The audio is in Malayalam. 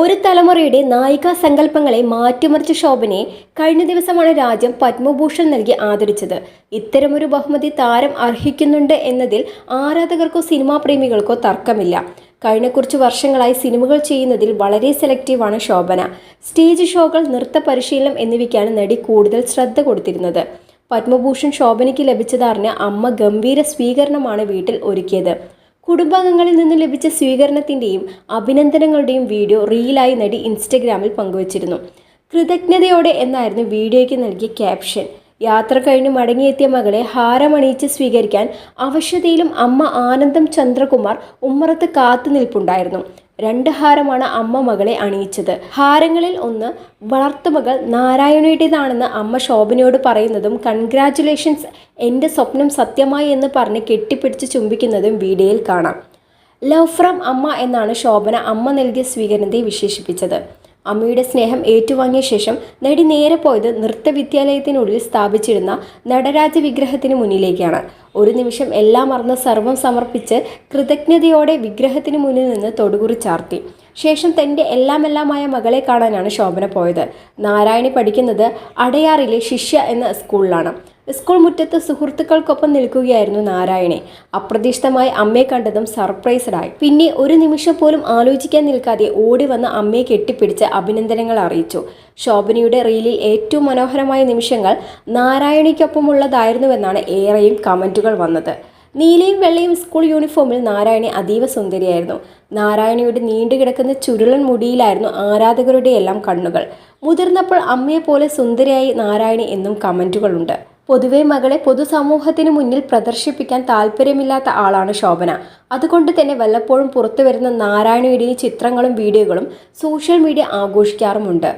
ഒരു തലമുറയുടെ നായികാ സങ്കല്പങ്ങളെ മാറ്റിമറിച്ച ശോഭനയെ കഴിഞ്ഞ ദിവസമാണ് രാജ്യം പത്മഭൂഷൺ നൽകി ആദരിച്ചത്. ഇത്തരമൊരു ബഹുമതി താരം അർഹിക്കുന്നുണ്ട് എന്നതിൽ ആരാധകർക്കോ സിനിമാ പ്രേമികൾക്കോ തർക്കമില്ല. കഴിഞ്ഞ കുറച്ച് വർഷങ്ങളായി സിനിമകൾ ചെയ്യുന്നതിൽ വളരെ സെലക്റ്റീവാണ് ശോഭന. സ്റ്റേജ് ഷോകൾ നൃത്ത പരിശീലനം എന്നിവയ്ക്കാണ് നടി കൂടുതൽ ശ്രദ്ധ കൊടുത്തിരുന്നത്. പത്മഭൂഷൺ ശോഭനയ്ക്ക് ലഭിച്ചതറിഞ്ഞ് അമ്മ ഗംഭീര സ്വീകരണമാണ് വീട്ടിൽ ഒരുക്കിയത്. കുടുംബാംഗങ്ങളിൽ നിന്ന് ലഭിച്ച സ്വീകരണത്തിന്റെയും അഭിനന്ദനങ്ങളുടെയും വീഡിയോ റീലായി നടി ഇൻസ്റ്റഗ്രാമിൽ പങ്കുവച്ചിരുന്നു. കൃതജ്ഞതയോടെ എന്നായിരുന്നു വീഡിയോയ്ക്ക് നൽകിയ ക്യാപ്ഷൻ. യാത്ര കഴിഞ്ഞ് മടങ്ങിയെത്തിയ മകളെ ഹാരമണിയിച്ച് സ്വീകരിക്കാൻ അവശതയിലും അമ്മ ആനന്ദം ചന്ദ്രകുമാർ ഉമ്മറത്ത് കാത്തു നിൽപ്പുണ്ടായിരുന്നു. രണ്ട് ഹാരമാണ് അമ്മ മകളെ അണിയിച്ചത്. ഹാരങ്ങളിൽ ഒന്ന് വളർത്തുമകൾ നാരായണയുടേതാണെന്ന് അമ്മ ശോഭനയോട് പറയുന്നതും കൺഗ്രാറ്റുലേഷൻസ് എന്റെ സ്വപ്നം സത്യമായി എന്ന് പറഞ്ഞ് കെട്ടിപ്പിടിച്ച് ചുംബിക്കുന്നതും വീഡിയോയിൽ കാണാം. ലവ് ഫ്രം അമ്മ എന്നാണ് ശോഭന അമ്മ നൽകിയ സ്വീകരണത്തെ വിശേഷിപ്പിച്ചത്. അമ്മയുടെ സ്നേഹം ഏറ്റുവാങ്ങിയ ശേഷം നടി നേരെ പോയത് നൃത്തവിദ്യാലയത്തിനുള്ളിൽ സ്ഥാപിച്ചിരുന്ന നടരാജ വിഗ്രഹത്തിന് മുന്നിലേക്കാണ്. ഒരു നിമിഷം എല്ലാം മറന്ന് സർവം സമർപ്പിച്ച് കൃതജ്ഞതയോടെ വിഗ്രഹത്തിന് മുന്നിൽ നിന്ന് തൊടുകുറി ചാർത്തി. ശേഷം തന്റെ എല്ലാമെല്ലാമായ മകളെ കാണാനാണ് ശോഭന പോയത്. നാരായണി പഠിക്കുന്നത് അടയാറിലെ ശിഷ്യ എന്ന സ്കൂളിലാണ്. സ്കൂൾ മുറ്റത്ത് സുഹൃത്തുക്കൾക്കൊപ്പം നിൽക്കുകയായിരുന്നു നാരായണി. അപ്രതീക്ഷിതമായി അമ്മയെ കണ്ടതും സർപ്രൈസ്ഡായി. പിന്നെ ഒരു നിമിഷം പോലും ആലോചിക്കാൻ നിൽക്കാതെ ഓടി വന്ന് അമ്മയെ കെട്ടിപ്പിടിച്ച് അഭിനന്ദനങ്ങൾ അറിയിച്ചു. ശോഭനയുടെ റീലിൽ ഏറ്റവും മനോഹരമായ നിമിഷങ്ങൾ നാരായണിക്കൊപ്പമുള്ളതായിരുന്നുവെന്നാണ് ഏറെയും കമന്റുകൾ വന്നത്. നീലയും വെള്ളയും സ്കൂൾ യൂണിഫോമിൽ നാരായണി അതീവ സുന്ദരിയായിരുന്നു. നാരായണിയുടെ നീണ്ടുകിടക്കുന്ന ചുരുളൻ മുടിയിലായിരുന്നു ആരാധകരുടെ എല്ലാം കണ്ണുകൾ. മുതിർന്നപ്പോൾ അമ്മയെ പോലെ സുന്ദരിയായി നാരായണി എന്നും കമന്റുകളുണ്ട് പൊതുവെ മകളെ പൊതുസമൂഹത്തിന് മുന്നിൽ പ്രദർശിപ്പിക്കാൻ താല്പര്യമില്ലാത്ത ആളാണ് ശോഭന. അതുകൊണ്ട് തന്നെ വല്ലപ്പോഴും പുറത്തു വരുന്ന നാരായണിയുടെ ചിത്രങ്ങളും വീഡിയോകളും സോഷ്യൽ മീഡിയ ആഘോഷിക്കാറുമുണ്ട്.